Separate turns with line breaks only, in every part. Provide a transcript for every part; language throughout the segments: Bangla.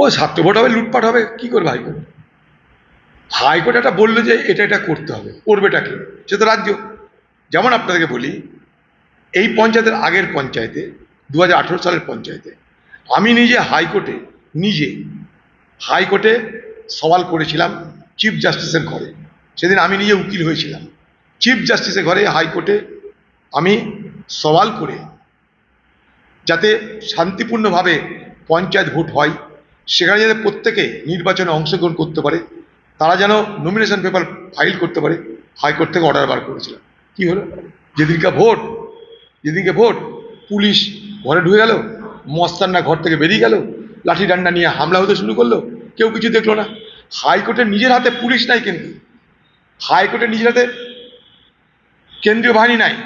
ও ছাত্র ভোট হবে, লুটপাট হবে, কি করবে হাইকোর্ট? হাইকোর্ট একটা বলল যে এটা এটা করতে হবে করবেটা কি? সে তো রাজ্য। যেমন আপনাদেরকে বলি, এই পঞ্চায়েতের আগের পঞ্চায়েতে দু হাজার আঠেরো সালের পঞ্চায়েতে, আমি নিজে হাইকোর্টে নিজে হাইকোর্টে সওয়াল করেছিলাম চিফ জাস্টিসের ঘরে। সেদিন আমি নিজে উকিল হয়েছিলাম। চিফ জাস্টিসের ঘরে হাইকোর্টে আমি সওয়াল করে যাতে শান্তিপূর্ণভাবে পঞ্চায়েত ভোট হয় সেখানে যাতে প্রত্যেকে নির্বাচনে অংশগ্রহণ করতে পারে, তারা যেন নমিনেশন পেপার ফাইল করতে পারে হাইকোর্ট থেকে অর্ডার বার করেছিলাম। কি হলো? যেদিনকে ভোট যেদিনকে ভোট, পুলিশ ঘরে ঢুকে গেল মস্তান্না ঘর থেকে বেরিয়ে গেল, লাঠি ডান্ডা নিয়ে হামলা হতে শুরু করল, কেউ কিছু দেখল না। হাইকোর্টের নিজের হাতে পুলিশ নাই কিন্তু। হাইকোর্টের নিজের হাতে কেন্দ্রীয় বাহিনী নাই।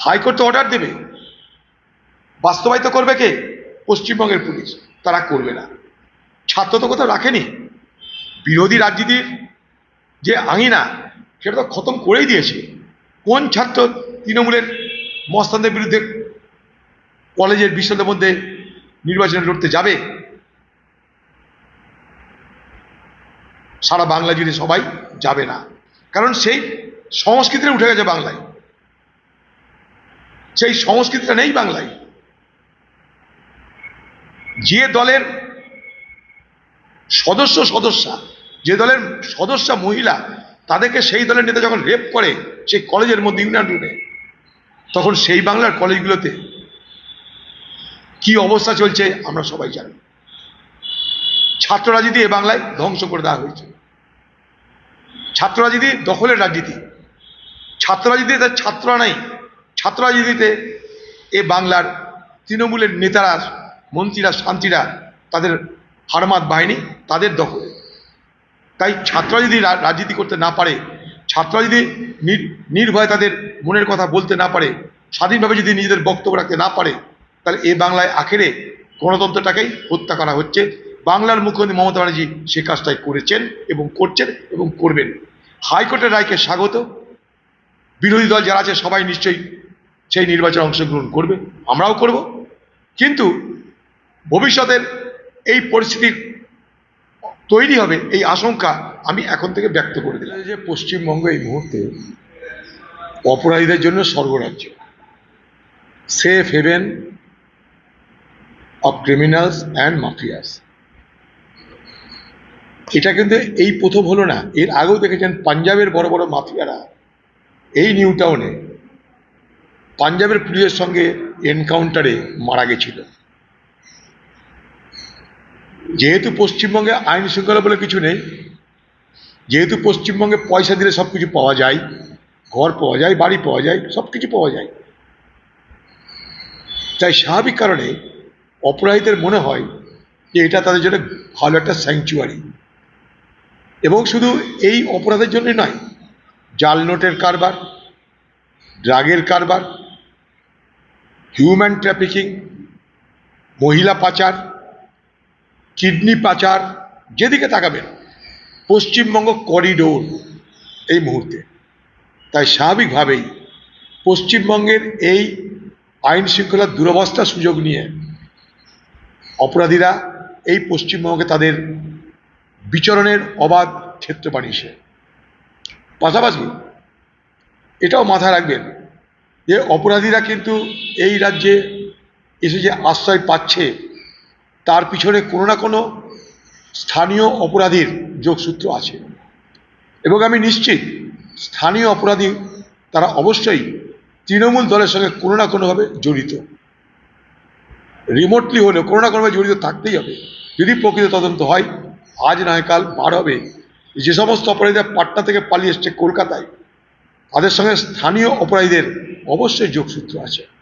হাইকোর্ট তো অর্ডার দেবে। বাস্তবায়িত করবে কে? পশ্চিমবঙ্গের পুলিশ, তারা করবে না। ছাত্র তো কোথাও রাখেনি। বিরোধী রাজনীতির যে আঙিনা, সেটা তো খতম করেই দিয়েছে। কোন ছাত্র তৃণমূলের মস্তানদের বিরুদ্ধে কলেজের বিশ্বদের মধ্যে নির্বাচনে লড়তে যাবে? সারা বাংলা জুড়ে সবাই যাবে না। কারণ সেই সংস্কৃতিটা উঠে গেছে বাংলায়। সেই সংস্কৃতিটা নেই বাংলায়। যে দলের সদস্য সদস্যা, যে দলের সদস্যা মহিলা, তাদেরকে সেই দলের নেতা যখন রেপ করে, সেই কলেজের মধ্যে রুমে তখন সেই বাংলার কলেজগুলোতে কি অবস্থা চলছে আমরা সবাই জানি। ছাত্র রাজনীতি এ বাংলায় ধ্বংস করে দেওয়া হয়েছে। ছাত্র রাজনীতি দখলের রাজনীতি। ছাত্র রাজনীতিতে ছাত্ররা নেই। ছাত্র রাজনীতিতে এ বাংলার তৃণমূলের নেতারা মন্ত্রীরা, শান্তিরা তাদের হারমাত বাহিনী, তাদের দখলে। তাই ছাত্ররা যদি রাজনীতি করতে না পারে, ছাত্ররা যদি নির- নির্ভয়ে তাদের মনের কথা বলতে না পারে, স্বাধীনভাবে যদি নিজেদের বক্তব্য রাখতে না পারে, তাহলে এ বাংলায় আখেরে গণতন্ত্রটাকেই হত্যা করা হচ্ছে। বাংলার মুখ্যমন্ত্রী মমতা ব্যানার্জি সে কাজটাই করেছেন এবং করছেন এবং করবেন। হাইকোর্টের রায়কে স্বাগত। বিরোধী দল যারা আছে সবাই নিশ্চয়ই সেই নির্বাচনে অংশগ্রহণ করবে। আমরাও করব। কিন্তু ভবিষ্যতের এই পরিস্থিতি তৈরি হবে, এই আশঙ্কা আমি এখন থেকে ব্যক্ত করে দিলাম। যে পশ্চিমবঙ্গ এই মুহূর্তে অপরাধীদের জন্য স্বর্গরাজ্য। Safe haven of criminals and mafias এটা কিন্তু এই প্রথম হলো না, এর আগেও দেখেছেন পাঞ্জাবের বড় বড় মাফিয়ারা এই নিউ টাউনে পাঞ্জাবের পুলিশের সঙ্গে এনকাউন্টারে মারা গেছিল। যেহেতু পশ্চিমবঙ্গে আইন শৃঙ্খলা বলে কিছু নেই, যেহেতু পশ্চিমবঙ্গে পয়সা দিলে সব কিছু পাওয়া যায়, ঘর পাওয়া যায়, বাড়ি পাওয়া যায় সব কিছু পাওয়া যায়। তাই স্বাভাবিক কারণে অপরাধীদের মনে হয় যে এটা তাদের জন্য ভালো একটা স্যাংচুয়ারি এবং শুধু এই অপরাধের জন্যই নয়, জাল নোটের কারবার, ড্রাগের কারবার হিউম্যান ট্রাফিকিং মহিলা পাচার কিডনি পাচার, যেদিকে তাকাবেন, পশ্চিমবঙ্গ করিডোর এই মুহূর্তে। তাই স্বাভাবিকভাবেই পশ্চিমবঙ্গের এই আইন শৃঙ্খলার দুরবস্থার সুযোগ নিয়ে অপরাধীরা এই পশ্চিমবঙ্গে তাদের বিচরণের অবাধ ক্ষেত্র বানিয়েছে। পাশাপাশি এটাও মাথায় রাখবেন যে অপরাধীরা কিন্তু এই রাজ্যে এসে যে আশ্রয় পাচ্ছে তার পিছনে কোনো না কোনো স্থানীয় অপরাধীর যোগসূত্র আছে। এবং আমি নিশ্চিত স্থানীয় অপরাধী তারা অবশ্যই তৃণমূল দলের সঙ্গে কোনো না কোনোভাবে জড়িত। রিমোটলি হলেও কোনো না কোনোভাবে জড়িত থাকতেই হবে। যদি প্রকৃত তদন্ত হয়, আজ নয় কাল, বার হবে। যে সমস্ত অপরাধীরা পাটনা থেকে পালিয়ে এসছে কলকাতায়, তাদের সঙ্গে স্থানীয় অপরাধীদের অবশ্যই যোগসূত্র আছে।